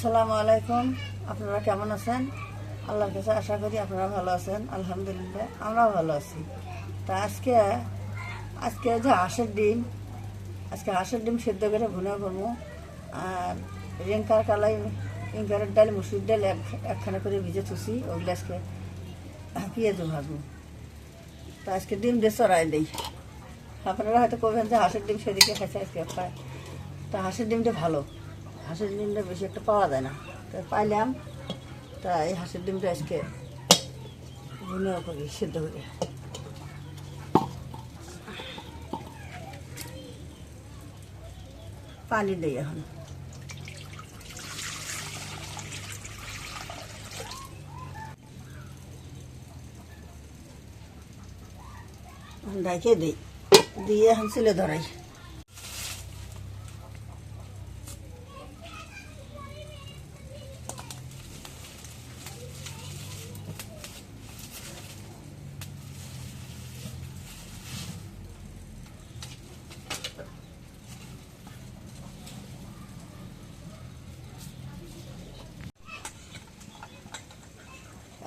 আসসালামু আলাইকুম। আপনারা কেমন আছেন? আল্লাহর কাছে আশা করি আপনারা ভালো আছেন। আলহামদুলিল্লাহ, আমরাও ভালো আছি। তা আজকে আজকে যে হাঁসের ডিম, আজকে হাঁসের ডিম সেদ্ধ করে ভুনে করব। আর রেঙ্কার কালাই রেঙ্কারের ডাল, মুসুর ডাল এক, একখানা করে ভিজে থুসি ওগুলো আজকে পেঁয়াজ ভাজবো। তা আজকে ডিম দিয়ে চড়াই দিই। আপনারা হয়তো করবেন যে হাঁসের ডিম সেদিকে খাইছে, আজকে তা হাঁসের ডিমটা ভালো। হাঁসের ডিমটা বেশি একটা পাওয়া যায় না। তা পাইলাম, তা এই হাঁসের ডিমটা আজকে ভুনেও করি সিদ্ধ করে পানি দিই এখন। ডাইকে দিই, দিয়ে এখন ছিলে ধরাই।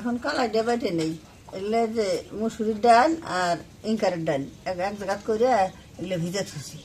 এখন কালাই ডেবাইটে নেই। এগুলো যে মুসুরির ডাল আর ইঙ্কারের ডাল। এক জায়গা করে এগুলো ভিজে থুসি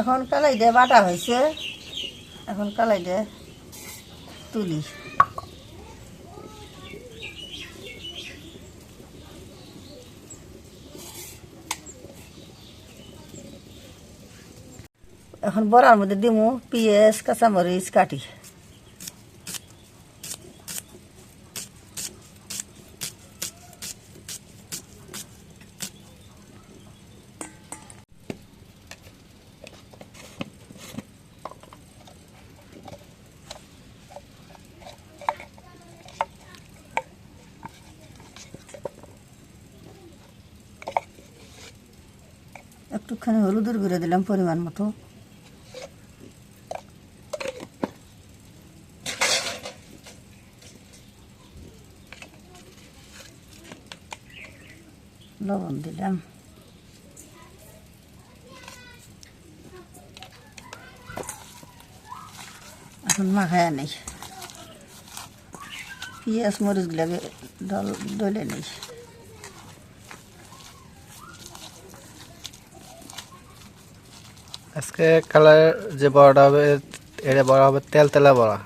এখন কালাই দিয়ে বাটা হয়েছে। এখন কালাই দিয়ে তুলি। এখন বড়ার মধ্যে দিমু, পিঁয়াজ, কাঁচামরিচ, কাটি। একটুখানি হলুদের গুঁড়ো দিলাম পরিমাণ মতো। লবণ দিলাম। এখন মাখায় নেই। পেঁয়াজ মরিচগুলাকে ডল ডলে নেই। আজকে কালার যে বড়াটা হবে, এটা বড়া হবে তেল তেলা বড়া।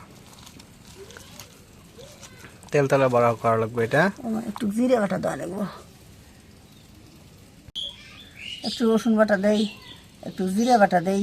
তেল তেলা বড়া করা লাগবে এটা। একটু জিরে বাটা দেওয়া লাগবো। একটু রসুন বাটা দেই, একটু জিরে বাটা দেই।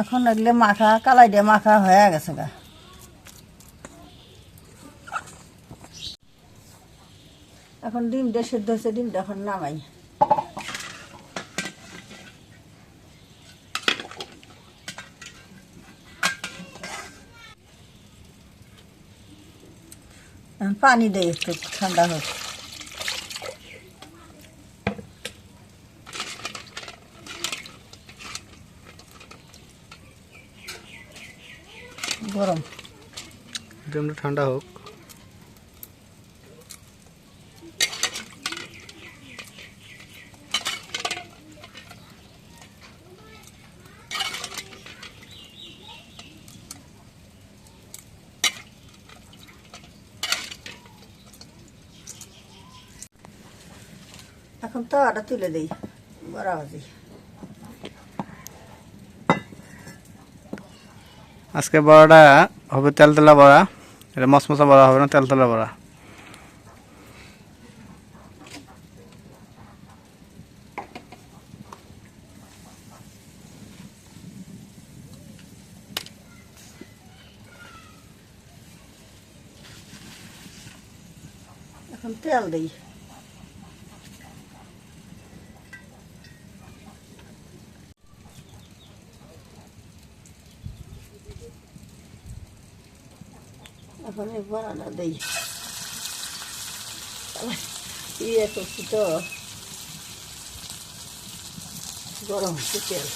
এখন এগুলো মাখা, কালাই দিয়ে মাখা হয়ে গেছে গা। এখন ডিমটা সেদ্ধ হয়েছে, ডিমটা এখন নামাই। পানি দেয় একটু, ঠান্ডা হোক গরম ডিমটা ঠান্ডা হোক। এখন তাওয়াটা তুলে দিই বড়া ভাজি। আজকে বড়াটা হবে তেলতেলা বড়া। এটা মশমশা বড়া হবে না তেলতেলা বড়া। এখন তেল দিই। এখন এই বড়াটা দিই ইয়ে করছি তো গরম হচ্ছে তেল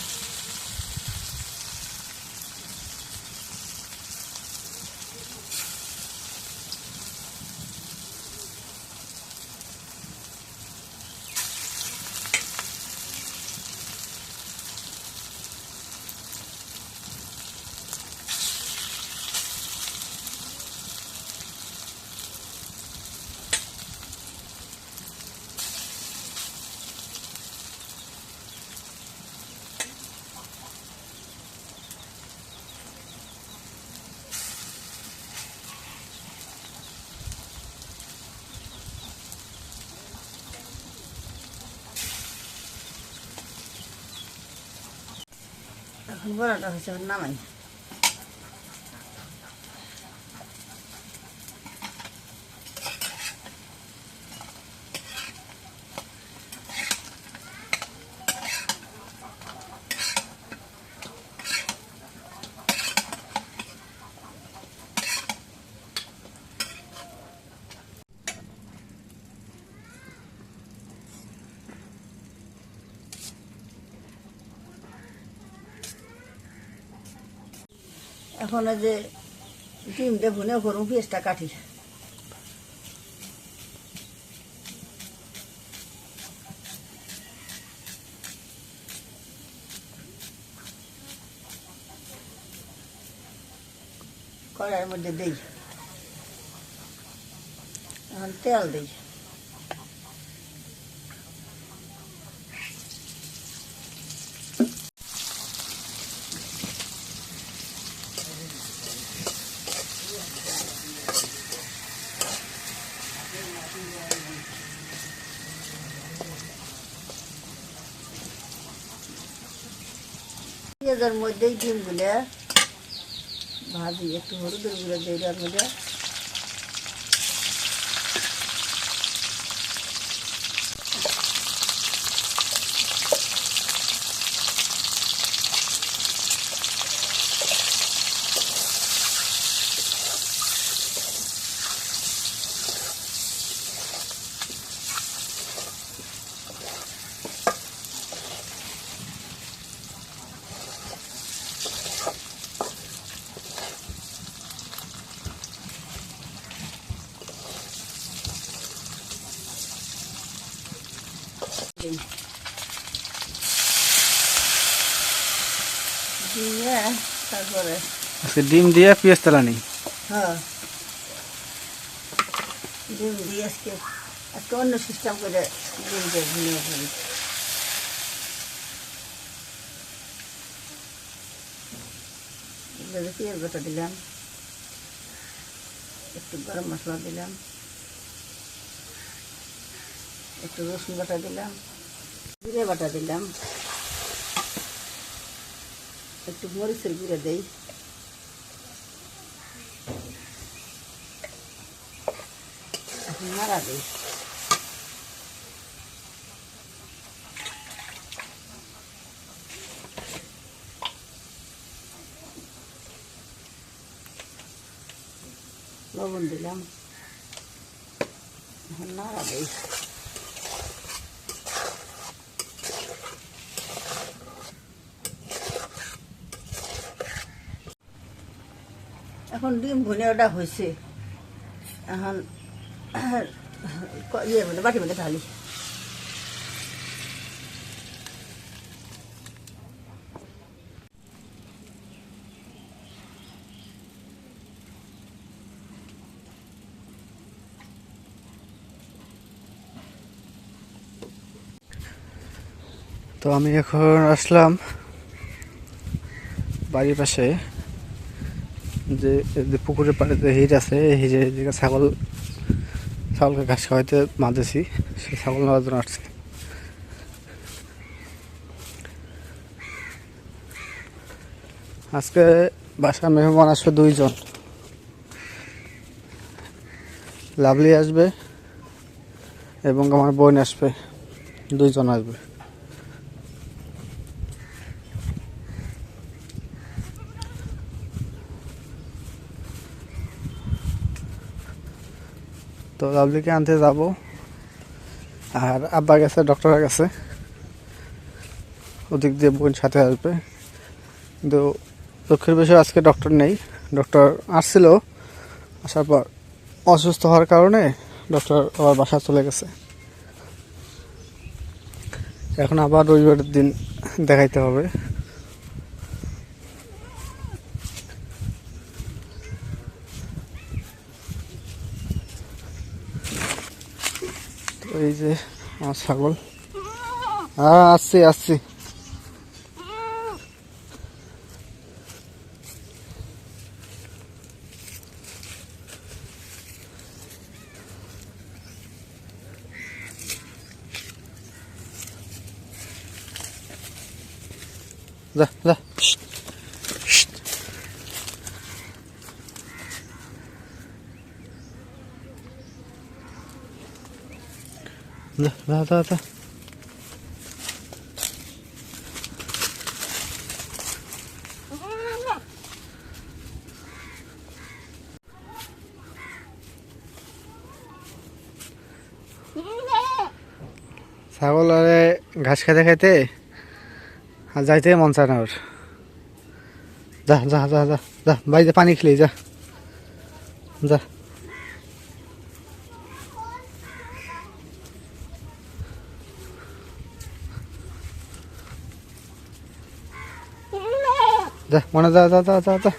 এখন বড়াটা হচ্ছে এখন নামাই এখন যে ডিমটা ভুনে করুন পেঁয়াজটা কাটি। কড়াইয়ের মধ্যে দিই। এখন তেল দিই। পেঁয়াজের মধ্যেই ডিমগুলো ভাজি একটু হলুদের গুঁড়ো দিয়ে মধ্যে দিই দিয়ে তারপরে আজকে ডিম দিয়ে পেঁয়াজ তেলা নেই হ্যাঁ। ডিম দিয়ে আজকে আজকে অন্য সিস্টেম করে ডিম দিয়ে ভুলিয়ে ফেলি এগুলো পেঁয়াজ বাটা দিলাম। একটু গরম মশলা দিলাম। একটু রসুন বাটা দিলাম। জিরে বাটা দিলাম। একটু মরিচের গুঁড়ো দেই এখন নাড়া দিই লবণ দিলাম এখন নাড়া দিই এখন ডিম ভুনে ওটা হয়েছে এখন ইয়ে মধ্যে বাটির মধ্যে ঢালি। তো আমি এখন আসলাম বাড়ির পাশে। যে পুকুরের যে হিট আছে হিটের দিকে ছাগল, ছাগলকে ঘাস খাওয়াইতে বাঁধেছি সে ছাগল নেওয়ার জন্য আসছে। আজকে বাসায় মেহমান আসবে দুইজন। লাভলি আসবে এবং আমার বোন আসবে, দুইজন আসবে। তো লাভলিকে আনতে যাব। আর আব্বা গেছে ডক্টরের কাছে। ওদিক দিয়ে বোন সাথে আসবে। কিন্তু দুঃখের বিষয় আজকে ডক্টর নেই। ডক্টর আসছিল, আসার পর অসুস্থ হওয়ার কারণে ডক্টর আবার বাসা চলে গেছে। এখন আবার রবিবারের দিন দেখাইতে হবে। এই যে আমার ছাগল। হ্যাঁ আসছি আসছি। যা যা। যা যা যা ছাগল আরে ঘাস খেতে খেতে আর যাইতে মন চায় না ওর। যা যা যা যা যা বাড়িতে পানি খেলি, যা। যা। যা মনে যা যা যা যা যা।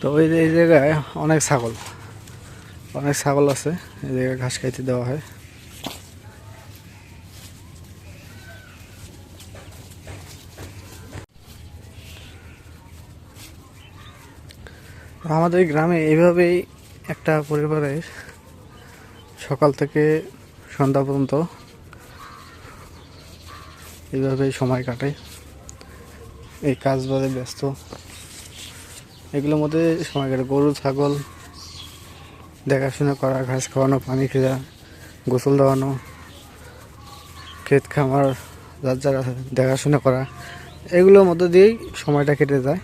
তো এই জায়গায় অনেক ছাগল। অনেক ছাগল আছে, এই জায়গায় ঘাস খাইতে দেওয়া হয়। আমাদের গ্রামে এইভাবেই একটা পরিবারের সকাল থেকে সন্ধ্যা পর্যন্ত এইভাবেই সময় কাটে। এই কাজ বাজে ব্যস্ত। এগুলোর মধ্যে সময় কাটে। গরু, ছাগল, দেখাশোনা করা, ঘাস খাওয়ানো, পানি খেয়া, গোসল দেওয়ানো, ক্ষেত খামার, যার যার দেখাশোনা করা, এগুলোর মধ্যে দিয়েই সময়টা কেটে যায়।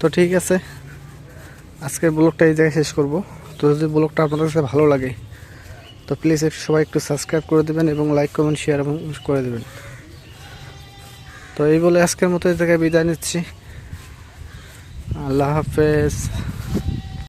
তো ঠিক আছে, আজকের ব্লগটা এই জায়গায় শেষ করব। তো যদি ব্লগটা আপনাদের কাছে ভালো লাগে, তো প্লিজ সবাই একটু সাবস্ক্রাইব করে দেবেন এবং লাইক কমেন্ট শেয়ার এবং করে দেবেন। তো এই বলে আজকের মতো এই জায়গায় বিদায় নিচ্ছি। আল্লাহ হাফেজ।